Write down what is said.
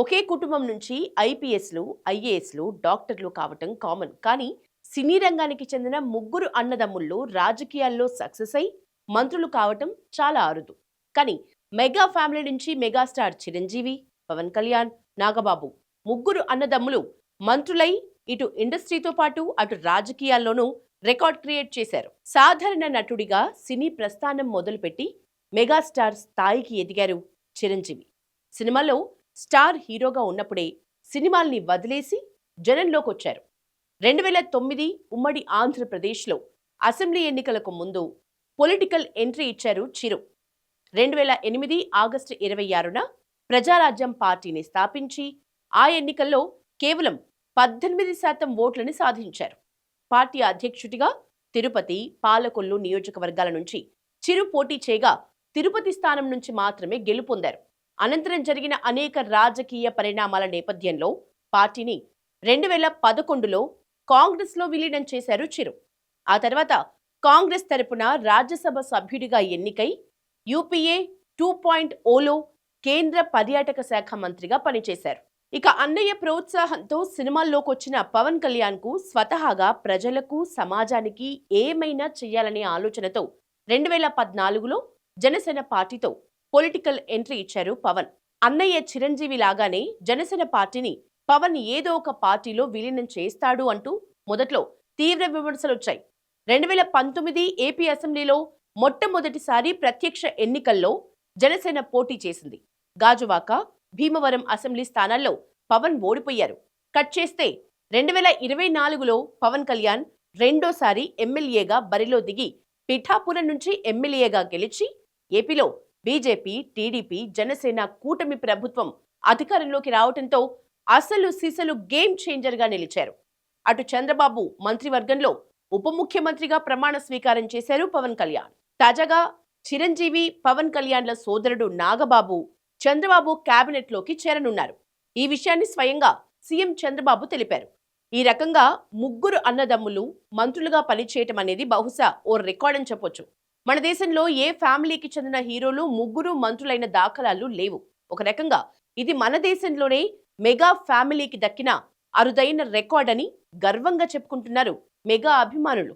ఒకే కుటుంబం నుంచి ఐపీఎస్లు ఐఏఎస్లు డాక్టర్లు కావటం కామన్. కానీ సినీ రంగానికి చెందిన ముగ్గురు అన్నదమ్ముళ్ళు రాజకీయాల్లో సక్సెస్ అయి మంత్రులు కావటం చాలా అరుదు. కానీ మెగా ఫ్యామిలీ నుంచి మెగాస్టార్ చిరంజీవి పవన్ కళ్యాణ్ నాగబాబు ముగ్గురు అన్నదమ్ములు మంత్రులై ఇటు ఇండస్ట్రీతో పాటు అటు రాజకీయాల్లోనూ రికార్డ్ క్రియేట్ చేశారు. సాధారణ నటుడిగా సినీ ప్రస్థానం మొదలుపెట్టి మెగాస్టార్ స్థాయికి ఎదిగారు చిరంజీవి. సినిమాలో స్టార్ హీరోగా ఉన్నప్పుడే సినిమాల్ని వదిలేసి జనంలోకి వచ్చారు రెండు వేల తొమ్మిది ఉమ్మడి ఆంధ్రప్రదేశ్లో అసెంబ్లీ ఎన్నికలకు ముందు పొలిటికల్ ఎంట్రీ ఇచ్చారు చిరు. రెండు వేల ఎనిమిది ఆగస్టు ఇరవై ఆరున ప్రజారాజ్యం పార్టీని స్థాపించి ఆ ఎన్నికల్లో కేవలం పద్దెనిమిది శాతం ఓట్లని సాధించారు. పార్టీ అధ్యక్షుడిగా తిరుపతి పాలకొల్లు నియోజకవర్గాల నుంచి చిరు పోటీ చేయగా తిరుపతి స్థానం నుంచి మాత్రమే గెలుపొందారు. అనంతరం జరిగిన అనేక రాజకీయ పరిణామాల నేపథ్యంలో పార్టీని రెండు వేల పదకొండులో కాంగ్రెస్లో విలీనం చేశారు చిరు. ఆ తర్వాత కాంగ్రెస్ తరపున రాజ్యసభ సభ్యుడిగా ఎన్నికై యూపీఏ టూ పాయింట్ ఓలో కేంద్ర పర్యాటక శాఖ మంత్రిగా పనిచేశారు. ఇక అన్నయ్య ప్రోత్సాహంతో సినిమాల్లోకి వచ్చిన పవన్ కళ్యాణ్కు స్వతహాగా ప్రజలకు సమాజానికి ఏమైనా చేయాలనే ఆలోచనతో రెండు వేల పద్నాలుగులో జనసేన పార్టీతో పొలిటికల్ ఎంట్రీ ఇచ్చారు పవన్. అన్నయ్య చిరంజీవి లాగానే జనసేన పార్టీని పవన్ ఏదో ఒక పార్టీలో విలీనం చేస్తాడు అంటూ మొదట్లో తీవ్ర విమర్శలు వచ్చాయి రెండు వేల పంతొమ్మిది ఏపీ అసెంబ్లీలో మొట్టమొదటిసారి ప్రత్యక్ష ఎన్నికల్లో జనసేన పోటీ చేసింది. గాజువాక భీమవరం అసెంబ్లీ స్థానాల్లో పవన్ ఓడిపోయారు. కట్ చేస్తే రెండు వేల ఇరవై నాలుగులో పవన్ కళ్యాణ్ రెండోసారి ఎమ్మెల్యేగా బరిలో దిగి పిఠాపురం నుంచి ఎమ్మెల్యేగా గెలిచి ఏపీలో బీజేపీ టీడీపీ జనసేన కూటమి ప్రభుత్వం అధికారంలోకి రావటంతో అసలు సీసలు గేమ్ చేంజర్గా నిలిచారు. అటు చంద్రబాబు మంత్రివర్గంలో ఉప ముఖ్యమంత్రిగా ప్రమాణ స్వీకారం చేశారు పవన్ కళ్యాణ్. తాజాగా చిరంజీవి పవన్ కళ్యాణ్ల సోదరుడు నాగబాబు చంద్రబాబు లోకి చేరనున్నారు. ఈ విషయాన్ని స్వయంగా సీఎం చంద్రబాబు తెలిపారు. ఈ రకంగా ముగ్గురు అన్నదమ్ములు మంత్రులుగా పనిచేయటం అనేది బహుశా ఓ రికార్డ్ అని చెప్పొచ్చు. మన దేశంలో ఏ ఫ్యామిలీకి చెందిన హీరోలు ముగ్గురు మంత్రులైన దాఖలాలు లేవు. ఒక రకంగా ఇది మన దేశంలోనే మెగా ఫ్యామిలీకి దక్కిన అరుదైన రికార్డ్ అని గర్వంగా చెప్పుకుంటున్నారు మెగా అభిమానులు.